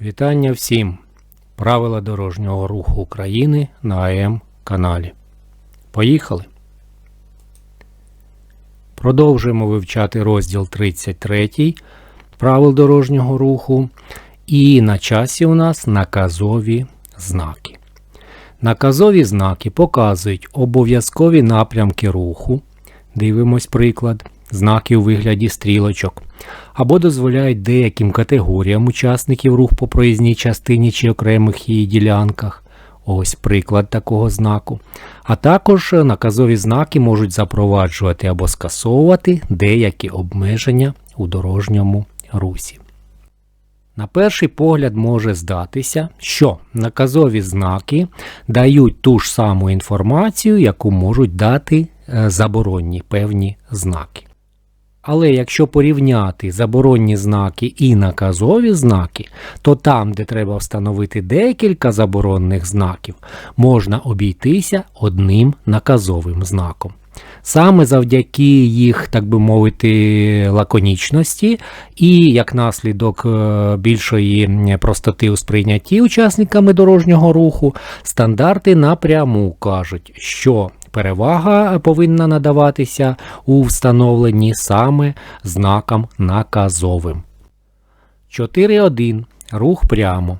Вітання всім! Правила дорожнього руху України на АМ каналі. Поїхали! Продовжуємо вивчати розділ 33 правил дорожнього руху. І на часі у нас наказові знаки. Наказові знаки показують обов'язкові напрямки руху. Дивимось приклад. Знаки у вигляді стрілочок. Або дозволяють деяким категоріям учасників рух по проїзній частині чи окремих її ділянках. Ось приклад такого знаку. А також наказові знаки можуть запроваджувати або скасовувати деякі обмеження у дорожньому русі. На перший погляд може здатися, що наказові знаки дають ту ж саму інформацію, яку можуть дати е, заборонні певні знаки. Але якщо порівняти заборонні знаки і наказові знаки, то там, де треба встановити декілька заборонних знаків, можна обійтися одним наказовим знаком. Саме завдяки їх, так би мовити, лаконічності і як наслідок е, більшої простоти у сприйнятті учасниками дорожнього руху, стандарти напряму кажуть, що перевага повинна надаватися у встановленні саме знакам наказовим. 4.1. Рух прямо.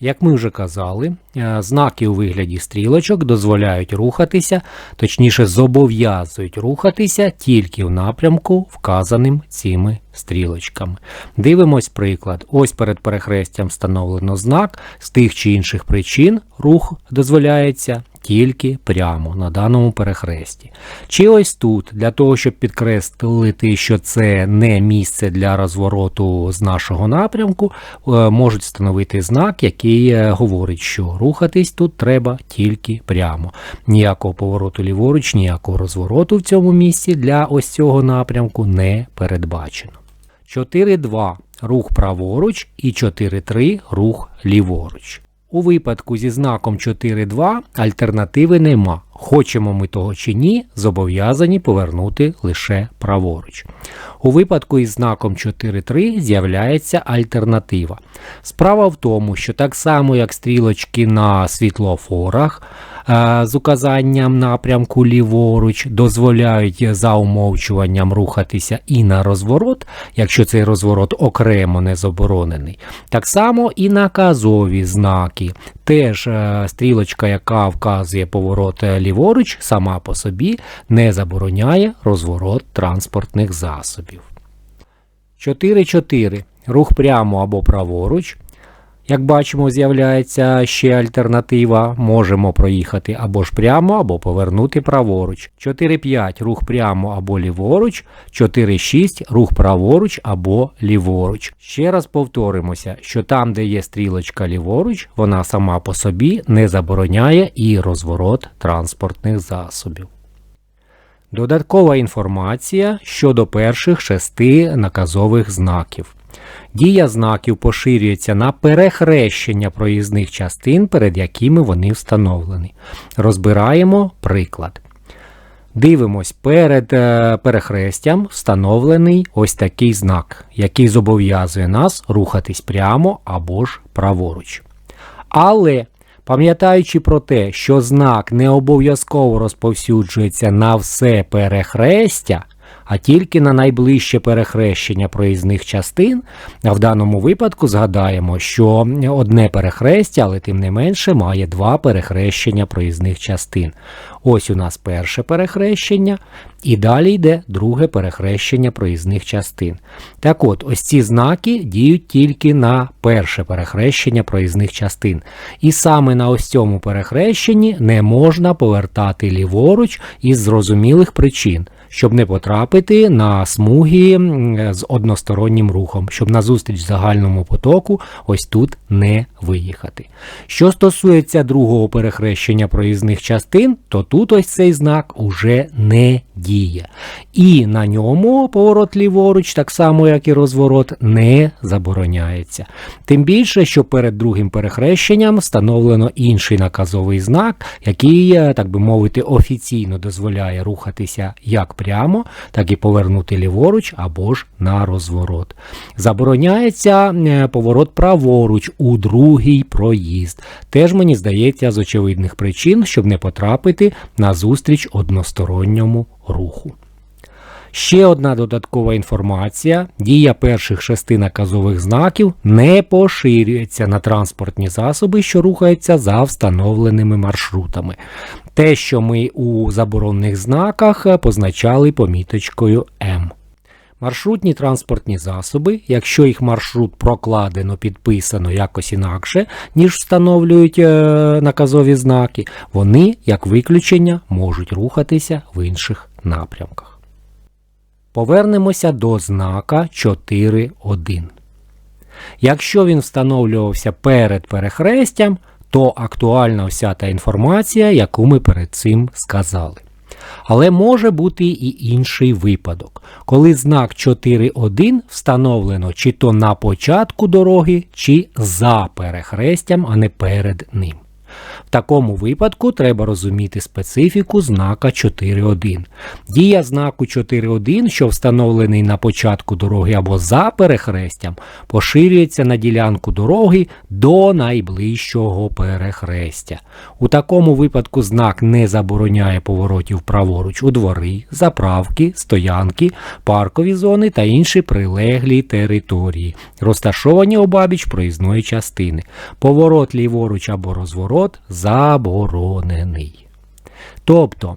Як ми вже казали, е, знаки у вигляді стрілочок дозволяють рухатися, точніше зобов'язують рухатися тільки в напрямку, вказаним цими стрілочками. Дивимось приклад. Ось перед перехрестям встановлено знак, з тих чи інших причин рух дозволяється тільки прямо на даному перехресті. Чи ось тут, для того, щоб підкреслити, що це не місце для розвороту з нашого напрямку, е, можуть встановити знак, який е, говорить, що рухатись тут треба тільки прямо. Ніякого повороту ліворуч, ніякого розвороту в цьому місці для ось цього напрямку не передбачено. 4.2 рух праворуч і 4.3 рух ліворуч. У випадку зі знаком 4.2 альтернативи нема. Хочемо ми того чи ні, зобов'язані повернути лише праворуч. У випадку із знаком 4.3 з'являється альтернатива. Справа в тому, що так само, як стрілочки на світлофорах е, з указанням напрямку ліворуч дозволяють за умовчуванням рухатися і на розворот, якщо цей розворот окремо не заборонений. Так само і наказові знаки. Теж е, стрілочка, яка вказує поворот ліворуч, сама по собі не забороняє розворот транспортних засобів. 4.4. Рух прямо або праворуч. Як бачимо, з'являється ще альтернатива. Можемо проїхати або ж прямо, або повернути праворуч. 4.5 рух прямо або ліворуч. 4.6 рух праворуч або ліворуч. Ще раз повторимося, що там, де є стрілочка ліворуч, вона сама по собі не забороняє і розворот транспортних засобів. Додаткова інформація щодо перших шести наказових знаків. Дія знаків поширюється на перехрещення проїзних частин, перед якими вони встановлені. Розбираємо приклад. Дивимось, перед е, перехрестям встановлений ось такий знак, який зобов'язує нас рухатись прямо або ж праворуч. Але, пам'ятаючи про те, що знак не обов'язково розповсюджується на все перехрестя, а тільки на найближче перехрещення проїзних частин. В даному випадку згадаємо, що одне перехрестя, але тим не менше, має два перехрещення проїзних частин. Ось у нас перше перехрещення, і далі йде друге перехрещення проїзних частин. Так от, ось ці знаки діють тільки на перше перехрещення проїзних частин. І саме на ось цьому перехрещенні не можна повертати ліворуч із зрозумілих причин щоб не потрапити на смуги з одностороннім рухом, щоб на зустріч загальному потоку ось тут не виїхати. Що стосується другого перехрещення проїзних частин, то тут ось цей знак уже не діє. І на ньому поворот ліворуч, так само як і розворот, не забороняється. Тим більше, що перед другим перехрещенням встановлено інший наказовий знак, який, так би мовити, офіційно дозволяє рухатися як прямо, так і повернути ліворуч або ж на розворот. Забороняється е, поворот праворуч у другий проїзд. Теж мені здається з очевидних причин, щоб не потрапити на зустріч односторонньому руху. Ще одна додаткова інформація: дія перших шести наказових знаків не поширюється на транспортні засоби, що рухаються за встановленими маршрутами. Те, що ми у заборонних знаках позначали поміточкою. Маршрутні транспортні засоби, якщо їх маршрут прокладено, підписано якось інакше, ніж встановлюють е, наказові знаки, вони, як виключення, можуть рухатися в інших напрямках. Повернемося до знака 4.1. Якщо він встановлювався перед перехрестям, то актуальна вся та інформація, яку ми перед цим сказали. Але може бути і інший випадок, коли знак 4.1 встановлено чи то на початку дороги, чи за перехрестям, а не перед ним. В такому випадку треба розуміти специфіку знака 4.1. Дія знаку 4.1, що встановлений на початку дороги або за перехрестям, поширюється на ділянку дороги до найближчого перехрестя. У такому випадку знак не забороняє поворотів праворуч у двори, заправки, стоянки, паркові зони та інші прилеглі території, розташовані обабіч проїзної частини. Поворот ліворуч або розворот заборонений. Тобто,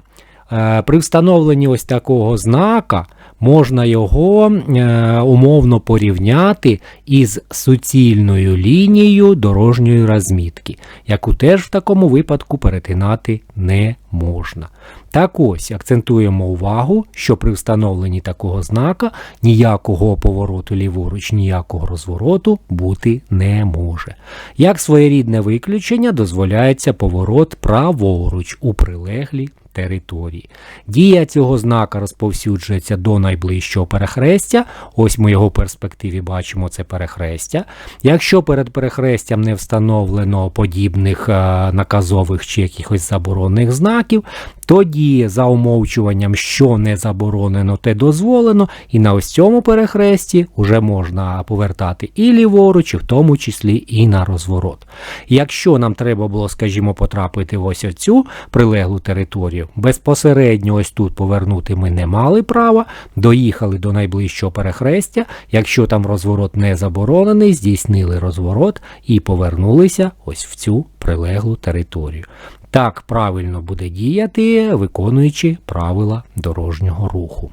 е, при встановленні ось такого знака можна його е, умовно порівняти із суцільною лінією дорожньої розмітки, яку теж в такому випадку перетинати не можна. Так ось акцентуємо увагу, що при встановленні такого знака ніякого повороту ліворуч, ніякого розвороту бути не може. Як своєрідне виключення дозволяється поворот праворуч у прилеглій території. Дія цього знака розповсюджується до найближчого перехрестя. Ось ми його перспективі бачимо це перехрестя. Якщо перед перехрестям не встановлено подібних е, наказових чи якихось заборонних знаків, тоді за умовчуванням, що не заборонено, те дозволено, і на ось цьому перехресті вже можна повертати і ліворуч, і в тому числі і на розворот. Якщо нам треба було, скажімо, потрапити в ось оцю прилеглу територію, безпосередньо ось тут повернути ми не мали права, доїхали до найближчого перехрестя, якщо там розворот не заборонений, здійснили розворот і повернулися ось в цю прилеглу територію. Так правильно буде діяти, виконуючи правила дорожнього руху.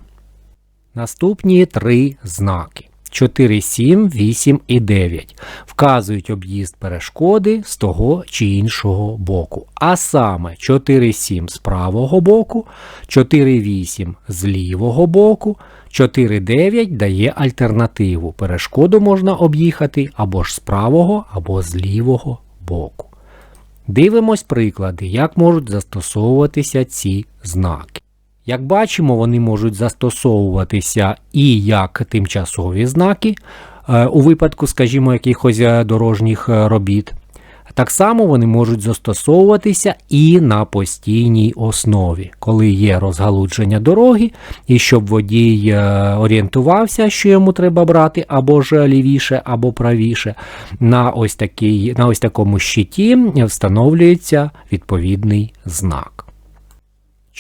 Наступні три знаки. 4, 7, 8 і 9 вказують об'їзд перешкоди з того чи іншого боку. А саме 4, 7 з правого боку, 4, 8 з лівого боку, 4, 9 дає альтернативу. Перешкоду можна об'їхати або ж з правого, або з лівого боку. Дивимось приклади, як можуть застосовуватися ці знаки. Як бачимо, вони можуть застосовуватися і як тимчасові знаки, е, у випадку, скажімо, якихось е, дорожніх е, робіт. Так само вони можуть застосовуватися і на постійній основі, коли є розгалудження дороги, і щоб водій орієнтувався, що йому треба брати або ж лівіше, або правіше, на ось, такий, на ось такому щиті встановлюється відповідний знак.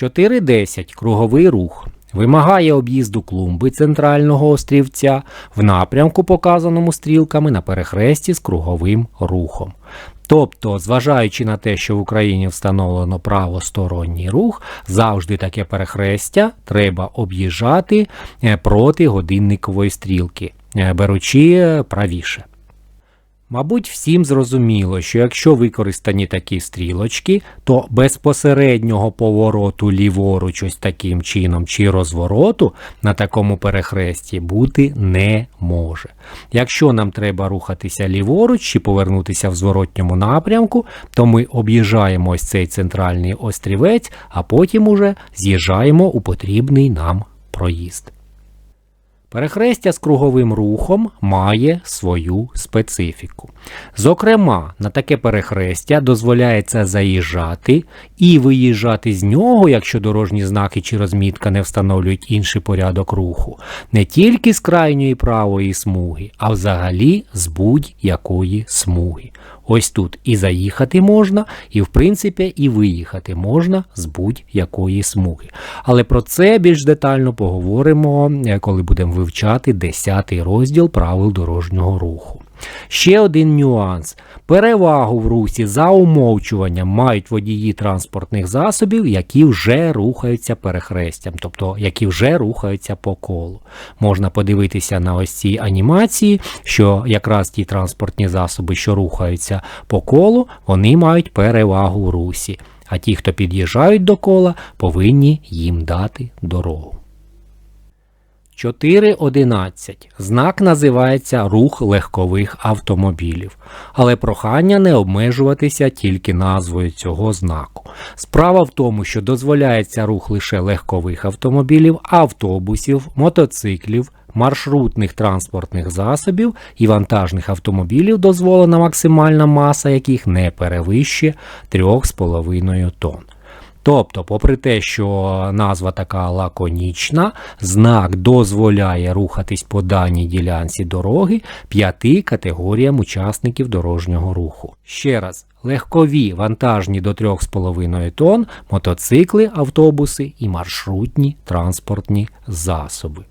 4.10. Круговий рух. Вимагає об'їзду клумби центрального острівця в напрямку, показаному стрілками на перехресті з круговим рухом. Тобто, зважаючи на те, що в Україні встановлено правосторонній рух, завжди таке перехрестя треба об'їжджати е, проти годинникової стрілки, е, беручи правіше. Мабуть, всім зрозуміло, що якщо використані такі стрілочки, то безпосереднього повороту ліворуч ось таким чином чи розвороту на такому перехресті бути не може. Якщо нам треба рухатися ліворуч чи повернутися в зворотньому напрямку, то ми об'їжджаємо ось цей центральний острівець, а потім уже з'їжджаємо у потрібний нам проїзд. Перехрестя з круговим рухом має свою специфіку. Зокрема, на таке перехрестя дозволяється заїжджати і виїжджати з нього, якщо дорожні знаки чи розмітка не встановлюють інший порядок руху, не тільки з крайньої правої смуги, а взагалі з будь-якої смуги. Ось тут і заїхати можна, і в принципі і виїхати можна з будь-якої смуги. Але про це більш детально поговоримо, е, коли будемо вивчати 10 розділ правил дорожнього руху. Ще один нюанс. Перевагу в русі за умовчуванням мають водії транспортних засобів, які вже рухаються перехрестям, тобто які вже рухаються по колу. Можна подивитися на ось ці анімації, що якраз ті транспортні засоби, що рухаються по колу, вони мають перевагу в русі. А ті, хто під'їжджають до кола, повинні їм дати дорогу. 4.11. Знак називається рух легкових автомобілів, але прохання не обмежуватися тільки назвою цього знаку. Справа в тому, що дозволяється рух лише легкових автомобілів, автобусів, мотоциклів, маршрутних транспортних засобів і вантажних автомобілів дозволена максимальна маса яких не перевищує 3,5 тонн. Тобто, попри те, що назва така лаконічна, знак дозволяє рухатись по даній ділянці дороги п'яти категоріям учасників дорожнього руху. Ще раз, легкові вантажні до 3,5 тонн, мотоцикли, автобуси і маршрутні транспортні засоби.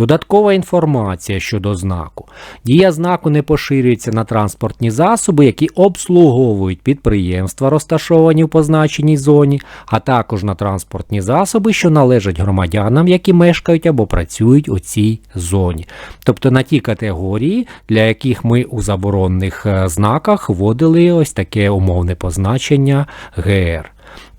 Додаткова інформація щодо знаку. Дія знаку не поширюється на транспортні засоби, які обслуговують підприємства, розташовані в позначеній зоні, а також на транспортні засоби, що належать громадянам, які мешкають або працюють у цій зоні. Тобто на ті категорії, для яких ми у заборонних е, знаках вводили ось таке умовне позначення ГР.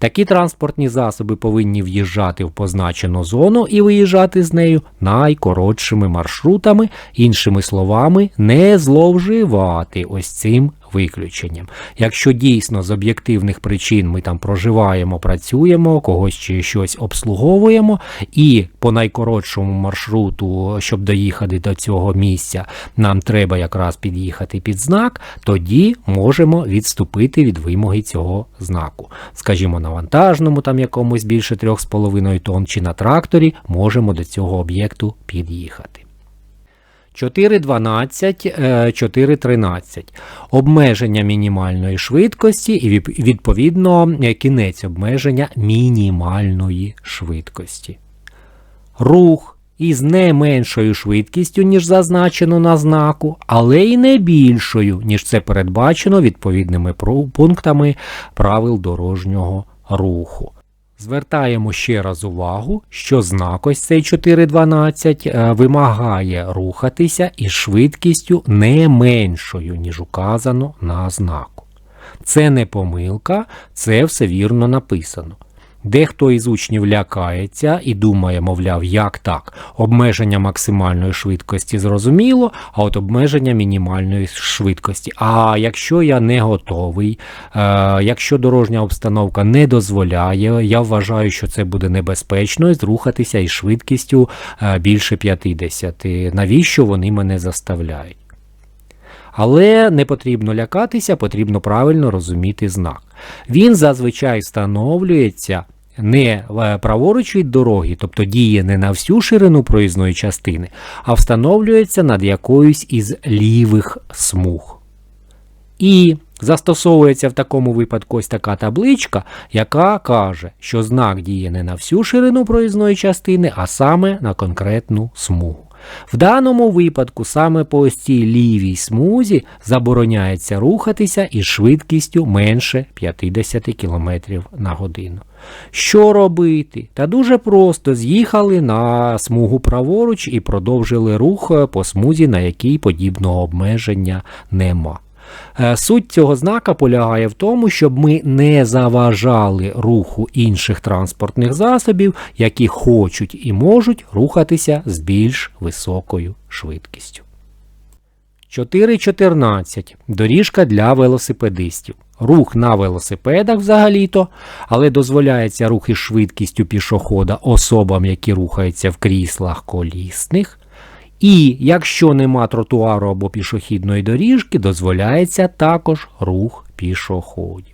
Такі транспортні засоби повинні в'їжджати в позначену зону і виїжджати з нею найкоротшими маршрутами, іншими словами, не зловживати ось цим виключенням. Якщо дійсно з об'єктивних причин ми там проживаємо, працюємо, когось чи щось обслуговуємо, і по найкоротшому маршруту, щоб доїхати до цього місця, нам треба якраз під'їхати під знак, тоді можемо відступити від вимоги цього знаку. Скажімо, на вантажному, там якомусь більше 3,5 тонн, чи на тракторі можемо до цього об'єкту під'їхати. 4.12, 4.13. Е, обмеження мінімальної швидкості і відповідно кінець обмеження мінімальної швидкості. Рух із не меншою швидкістю, ніж зазначено на знаку, але й не більшою, ніж це передбачено відповідними пунктами правил дорожнього руху. Звертаємо ще раз увагу, що знак ось цей 4.12 е, вимагає рухатися із швидкістю не меншою, ніж указано на знаку. Це не помилка, це все вірно написано. Дехто із учнів лякається і думає, мовляв, як так, обмеження максимальної швидкості зрозуміло, а от обмеження мінімальної швидкості. А якщо я не готовий, е, якщо дорожня обстановка не дозволяє, я вважаю, що це буде небезпечно зрухатися із швидкістю е, більше 50. Навіщо вони мене заставляють? Але не потрібно лякатися, потрібно правильно розуміти знак. Він зазвичай встановлюється не праворуч від дороги, тобто діє не на всю ширину проїзної частини, а встановлюється над якоюсь із лівих смуг. І застосовується в такому випадку ось така табличка, яка каже, що знак діє не на всю ширину проїзної частини, а саме на конкретну смугу. В даному випадку саме по ось цій лівій смузі забороняється рухатися із швидкістю менше 50 км на годину. Що робити? Та дуже просто з'їхали на смугу праворуч і продовжили рух по смузі, на якій подібного обмеження нема. Е, суть цього знака полягає в тому, щоб ми не заважали руху інших транспортних засобів, які хочуть і можуть рухатися з більш високою швидкістю. 4.14. Доріжка для велосипедистів. Рух на велосипедах взагалі-то, але дозволяється рух із швидкістю пішохода особам, які рухаються в кріслах колісних. І якщо нема тротуару або пішохідної доріжки, дозволяється також рух пішоходів.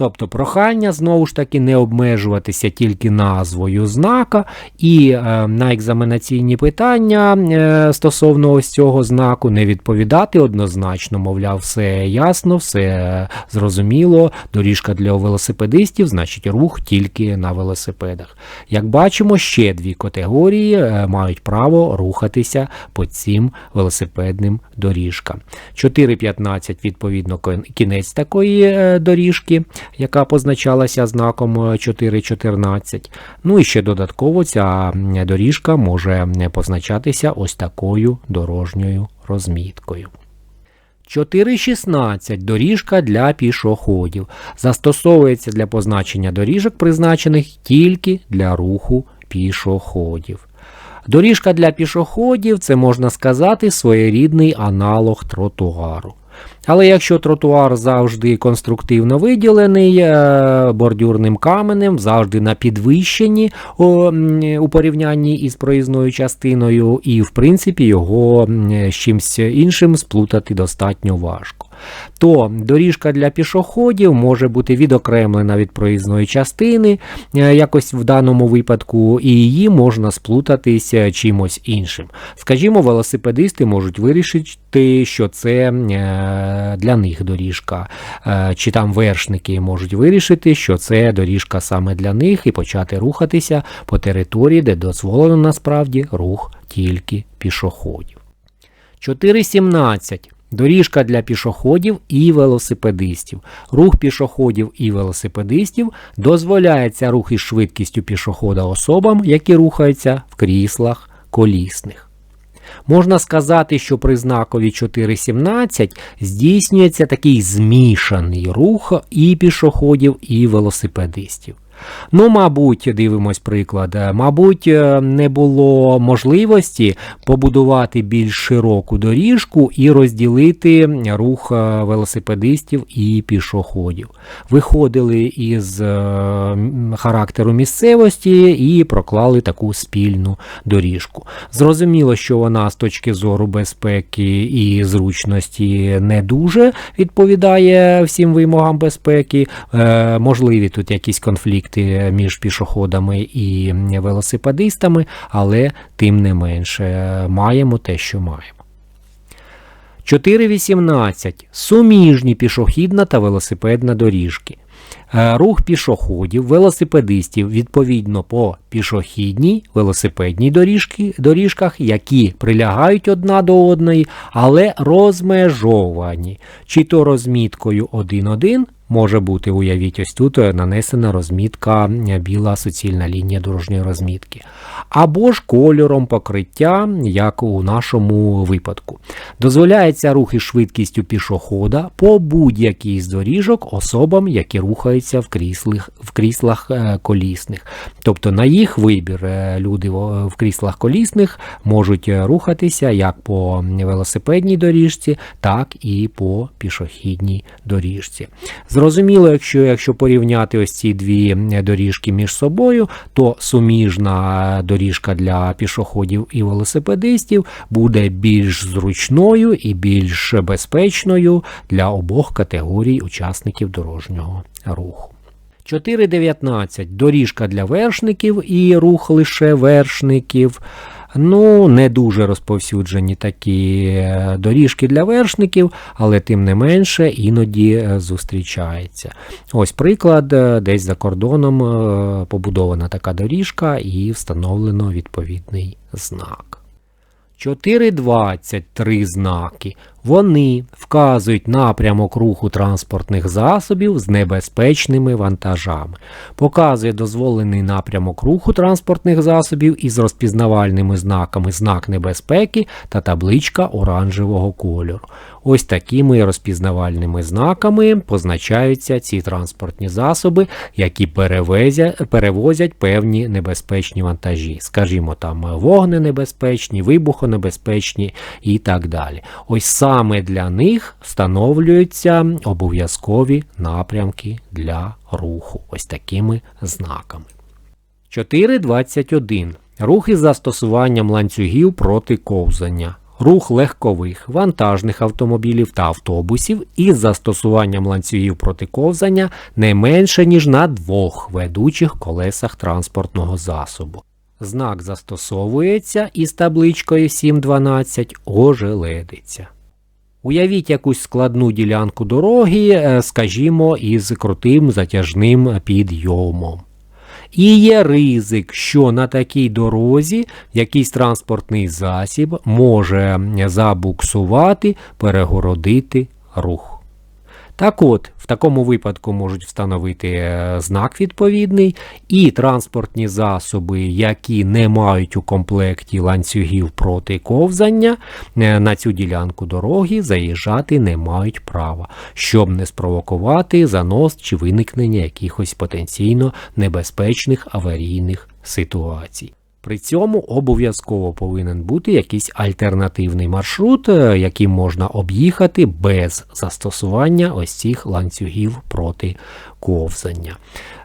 Тобто прохання знову ж таки не обмежуватися тільки назвою знака, і е, на екзаменаційні питання е, стосовно ось цього знаку не відповідати однозначно, мовляв, все ясно, все зрозуміло. Доріжка для велосипедистів, значить рух тільки на велосипедах. Як бачимо, ще дві категорії е, мають право рухатися по цим велосипедним доріжкам. 4.15 відповідно кінець такої е, доріжки яка позначалася знаком 4.14. Ну і ще додатково ця доріжка може позначатися ось такою дорожньою розміткою. 4.16 доріжка для пішоходів. Застосовується для позначення доріжок, призначених тільки для руху пішоходів. Доріжка для пішоходів це можна сказати своєрідний аналог тротуару. Але якщо тротуар завжди конструктивно виділений е, бордюрним каменем, завжди на підвищенні у порівнянні із проїзною частиною, і в принципі його з чимось іншим сплутати достатньо важко. То доріжка для пішоходів може бути відокремлена від проїзної частини, е, якось в даному випадку, і її можна сплутатися чимось іншим. Скажімо, велосипедисти можуть вирішити, що це е, для них доріжка, е, чи там вершники можуть вирішити, що це доріжка саме для них, і почати рухатися по території, де дозволено насправді рух тільки пішоходів. 4.17. Доріжка для пішоходів і велосипедистів. Рух пішоходів і велосипедистів дозволяється рух із швидкістю пішохода особам, які рухаються в кріслах колісних. Можна сказати, що при знакові 4.17 здійснюється такий змішаний рух і пішоходів, і велосипедистів. Ну, мабуть, дивимось приклад. е, Мабуть, е, не було можливості побудувати більш широку доріжку і розділити рух е, велосипедистів і пішоходів. Виходили із характеру місцевості і проклали таку спільну доріжку. Зрозуміло, що вона з точки зору безпеки і зручності не дуже відповідає всім вимогам безпеки. Можливі тут якісь конфлікти між пішоходами і велосипедистами, але тим не менше маємо те, що маємо. 4.18. Суміжні пішохідна та велосипедна доріжки. Е, Рух пішоходів, велосипедистів відповідно по пішохідній велосипедній доріжки, доріжках, які прилягають одна до одної, але розмежовані. Чи то розміткою 1.1 може бути, уявіть, ось тут е, нанесена розмітка е, біла суцільна лінія дорожньої розмітки. Або ж кольором покриття, як у нашому випадку. Дозволяється рух із швидкістю пішохода по будь-якій з доріжок особам, які рухаються в кріслах, в кріслах е, колісних. Тобто на їх вибір люди в кріслах колісних можуть рухатися як по велосипедній доріжці, так і по пішохідній доріжці. Зрозуміло, якщо, якщо порівняти ось ці дві е, доріжки між собою, то суміжна доріжка для пішоходів і велосипедистів буде більш зручною і більш безпечною для обох категорій учасників дорожнього руху. 4.19. Доріжка для вершників і рух лише вершників. Ну, не дуже розповсюджені такі е, доріжки для вершників, але тим не менше іноді е, зустрічається. Ось приклад, е, десь за кордоном побудована така доріжка і встановлено відповідний знак. 4.23 знаки. Вони вказують напрямок руху транспортних засобів з небезпечними вантажами. Показує дозволений напрямок руху транспортних засобів із розпізнавальними знаками знак небезпеки та табличка оранжевого кольору. Ось такими розпізнавальними знаками позначаються ці транспортні засоби, які перевозять певні небезпечні вантажі. Скажімо, там вогненебезпечні, вибухонебезпечні і так далі. Ось саме для них встановлюються обов'язкові напрямки для руху. Ось такими знаками. 4.21. Рух із застосуванням ланцюгів проти ковзання. Рух легкових, вантажних автомобілів та автобусів із застосуванням ланцюгів проти ковзання не менше, ніж на двох ведучих колесах транспортного засобу. Знак застосовується із табличкою 7.12 ожеледиться. Уявіть якусь складну ділянку дороги, е, скажімо, із крутим затяжним підйомом. І є ризик, що на такій дорозі якийсь транспортний засіб може забуксувати, перегородити рух. Так от, в такому випадку можуть встановити е, знак відповідний, і транспортні засоби, які не мають у комплекті ланцюгів проти ковзання, е, на цю ділянку дороги заїжджати не мають права, щоб не спровокувати занос чи виникнення якихось потенційно небезпечних аварійних ситуацій. При цьому обов'язково повинен бути якийсь альтернативний маршрут, е, яким можна об'їхати без застосування ось цих ланцюгів проти ковзання.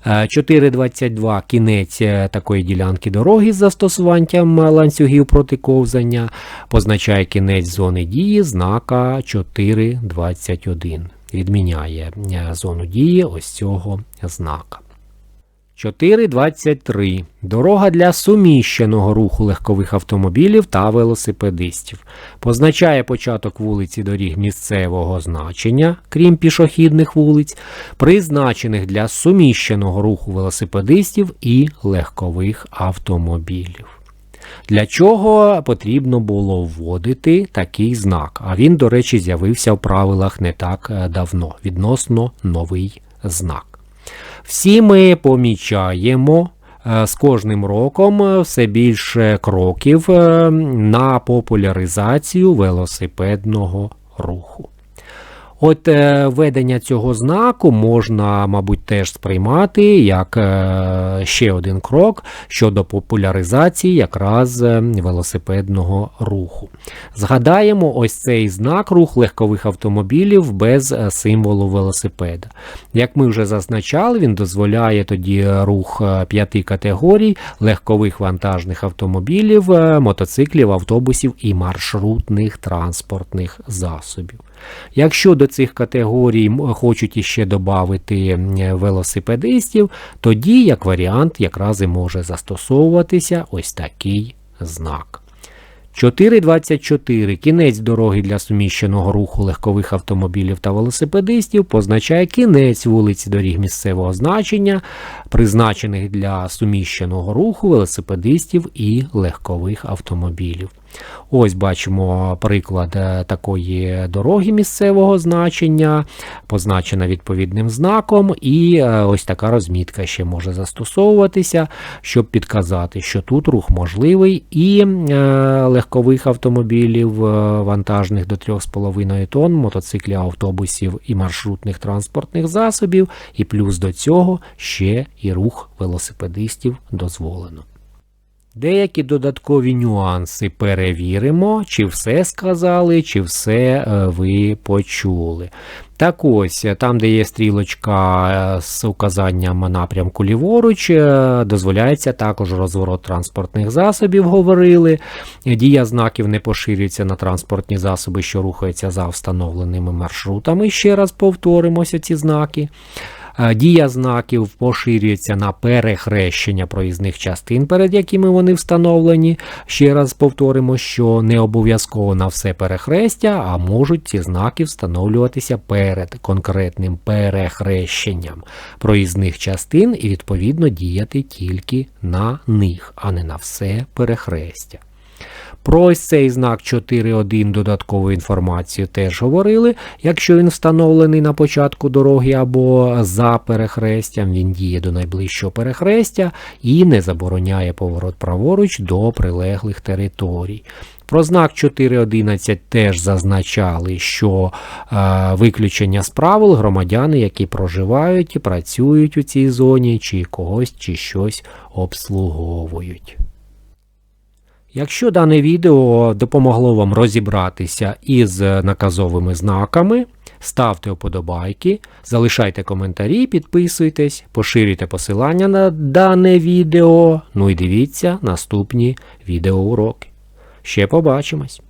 Е, 4.22 кінець е, такої ділянки дороги з застосуванням ланцюгів проти ковзання позначає кінець зони дії знака 4.21. Відміняє е, зону дії ось цього знака. 4.23. Дорога для суміщеного руху легкових автомобілів та велосипедистів. Позначає початок вулиці доріг місцевого значення, крім пішохідних вулиць, призначених для суміщеного руху велосипедистів і легкових автомобілів. Для чого потрібно було вводити такий знак? А він, до речі, з'явився в правилах не так е, давно, відносно новий знак. Всі ми помічаємо е, з кожним роком е, все більше кроків е, на популяризацію велосипедного руху. От е, ведення цього знаку можна, мабуть, теж сприймати як е, ще один крок щодо популяризації якраз е, велосипедного руху. Згадаємо ось цей знак рух легкових автомобілів без символу велосипеда. Як ми вже зазначали, він дозволяє тоді рух п'яти категорій легкових вантажних автомобілів, мотоциклів, автобусів і маршрутних транспортних засобів. Якщо до цих категорій хочуть іще додати велосипедистів, тоді, як варіант, якраз і може застосовуватися ось такий знак. 4.24. Кінець дороги для суміщеного руху легкових автомобілів та велосипедистів позначає кінець вулиці доріг місцевого значення, призначених для суміщеного руху велосипедистів і легкових автомобілів. Ось бачимо приклад е, такої дороги місцевого значення, позначена відповідним знаком, і е, ось така розмітка ще може застосовуватися, щоб підказати, що тут рух можливий, і е, легкових автомобілів вантажних до 3,5 тонн, мотоциклів, автобусів і маршрутних транспортних засобів, і плюс до цього ще і рух велосипедистів дозволено. Деякі додаткові нюанси перевіримо, чи все сказали, чи все е, ви почули. Так ось, е, там, де є стрілочка е, з указанням напрямку ліворуч, дозволяється також розворот транспортних засобів, говорили. Дія знаків не поширюється на транспортні засоби, що рухаються за встановленими маршрутами. Ще раз повторимося ці знаки. Дія знаків поширюється на перехрещення проїзних частин, перед якими вони встановлені. Ще раз повторимо, що не обов'язково на все перехрестя, а можуть ці знаки встановлюватися перед конкретним перехрещенням проїзних частин і відповідно діяти тільки на них, а не на все перехрестя. Про цей знак 4.1 додаткову інформацію теж говорили. Якщо він встановлений на початку дороги або за перехрестям, він діє до найближчого перехрестя і не забороняє поворот праворуч до прилеглих територій. Про знак 4.11 теж зазначали, що е, виключення з правил громадяни, які проживають і працюють у цій зоні, чи когось чи щось обслуговують. Якщо дане відео допомогло вам розібратися із наказовими знаками, ставте вподобайки, залишайте коментарі, підписуйтесь, поширюйте посилання на дане відео. Ну і дивіться наступні відеоуроки. Ще побачимось!